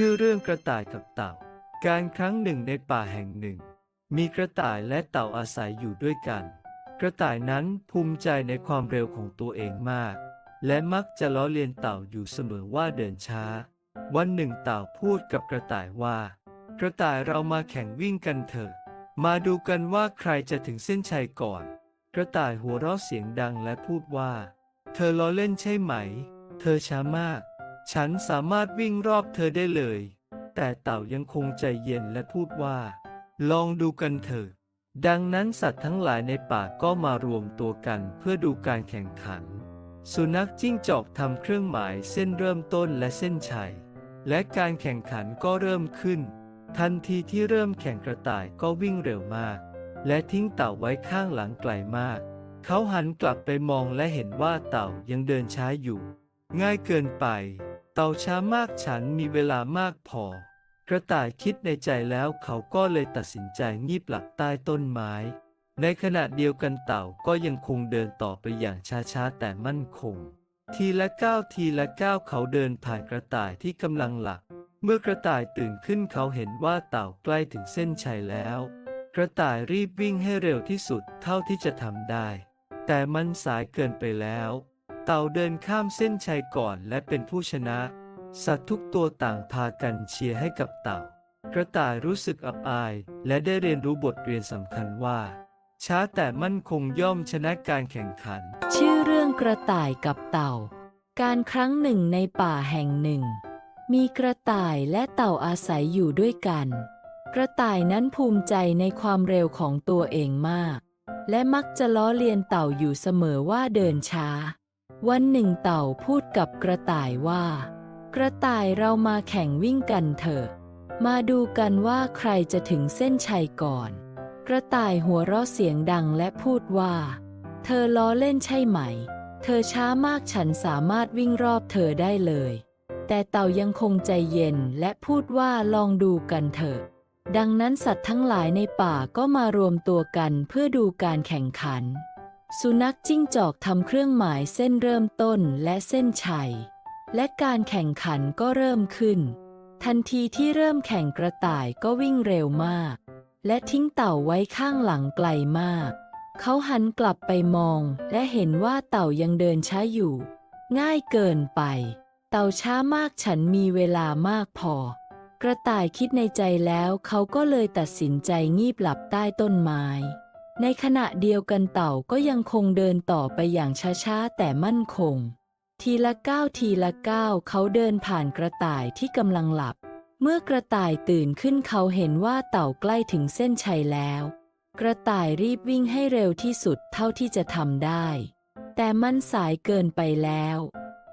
ชื่อเรื่องกระต่ายกับเต่า การครั้งหนึ่งในป่าแห่งหนึ่ง มีกระต่ายและเต่าอาศัยอยู่ด้วยกัน กระต่ายนั้นภูมิใจในความเร็วของตัวเองมาก และมักจะล้อเลียนเต่าอยู่เสมอว่าเดินช้า วันหนึ่งเต่าพูดกับกระต่ายว่า กระต่ายเรามาแข่งวิ่งกันเถอะ มาดูกันว่าใครจะถึงเส้นชัยก่อน กระต่ายหัวเราะเสียงดังและพูดว่า เธอล้อเล่นใช่ไหม เธอช้ามาก ฉันสามารถวิ่งรอบเธอได้เลย แต่เต่ายังคงใจเย็นและพูดว่า ลองดูกันเถอะ ดังนั้นสัตว์ทั้งหลายในป่าก็มารวมตัวกันเพื่อดูการแข่งขัน สุนัขจิ้งจอกทำเครื่องหมายเส้นเริ่มต้นและเส้นชัย และการแข่งขันก็เริ่มขึ้น ทันทีที่เริ่มแข่งกระต่ายก็วิ่งเร็วมาก และทิ้งเต่าไว้ข้างหลังไกลมาก เขาหันกลับไปมองและเห็นว่าเต่ายังเดินช้าอยู่ ง่ายเกินไป เต่าช้ามากฉันมีเวลามากพอ กระต่ายคิดในใจแล้วเขาก็เลยตัดสินใจงีบหลับใต้ต้นไม้ ในขณะเดียวกันเต่าก็ยังคงเดินต่อไปอย่างช้าๆแต่มั่นคง ทีละก้าวทีละก้าวเขาเดินผ่านกระต่ายที่กำลังหลับเมื่อกระต่ายตื่นขึ้นเขาเห็นว่าเต่าใกล้ถึงเส้นชัยแล้ว กระต่ายรีบวิ่งให้เร็วที่สุดเท่าที่จะทำได้ แต่มันสายเกินไปแล้ว เต่าเดินข้ามเส้นชัยก่อนและเป็นผู้ชนะ สัตว์ทุกตัวต่างพากันเชียร์ให้กับเต่า กระต่ายรู้สึกอับอาย และได้เรียนรู้บทเรียนสำคัญว่า ช้าแต่มั่นคงย่อมชนะการแข่งขัน ชื่อเรื่องกระต่ายกับเต่า การครั้งหนึ่งในป่าแห่งหนึ่ง มีกระต่ายและเต่าอาศัยอยู่ด้วยกัน กระต่ายนั้นภูมิใจในความเร็วของตัวเองมาก และมักจะล้อเลียนเต่าอยู่เสมอว่าเดินช้า วันหนึ่งเต่าพูดกับกระต่ายว่า กระต่ายเรามาแข่งวิ่งกันเถอะ มาดูกันว่าใครจะถึงเส้นชัยก่อน กระต่ายหัวเราะเสียงดังและพูดว่า เธอล้อเล่นใช่ไหม เธอช้ามากฉันสามารถวิ่งรอบเธอได้เลย แต่เต่ายังคงใจเย็นและพูดว่าลองดูกันเถอะ ดังนั้นสัตว์ทั้งหลายในป่าก็มารวมตัวกันเพื่อดูการแข่งขัน สุนัขจิ้งจอกทำเครื่องหมายเส้นเริ่มต้นและเส้นชัย และการแข่งขันก็เริ่มขึ้น ทันทีที่เริ่มแข่งกระต่ายก็วิ่งเร็วมาก และทิ้งเต่าไว้ข้างหลังไกลมาก เขาหันกลับไปมอง และเห็นว่าเต่ายังเดินช้าอยู่ ง่ายเกินไป เต่าช้ามากฉันมีเวลามากพอ กระต่ายคิดในใจแล้วเขาก็เลยตัดสินใจงีบหลับใต้ต้นไม้ ในขณะเดียวกันเต่าก็ยังคงเดินต่อไปอย่างช้าๆ แต่มั่นคง ทีละก้าวทีละก้าวเขาเดินผ่านกระต่ายที่กำลังหลับ เมื่อกระต่ายตื่นขึ้นเขาเห็นว่าเต่าใกล้ถึงเส้นชัยแล้ว กระต่ายรีบวิ่งให้เร็วที่สุดเท่าที่จะทำได้ แต่มันสายเกินไปแล้ว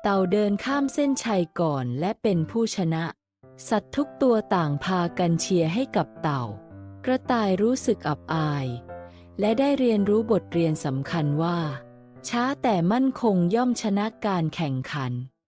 เต่าเดินข้ามเส้นชัยก่อนและเป็นผู้ชนะ สัตว์ทุกตัวต่างพากันเชียร์ให้กับเต่า กระต่ายรู้สึกอับอาย และได้เรียนรู้บทเรียนสำคัญว่า ช้าแต่มั่นคงย่อมชนะการแข่งขัน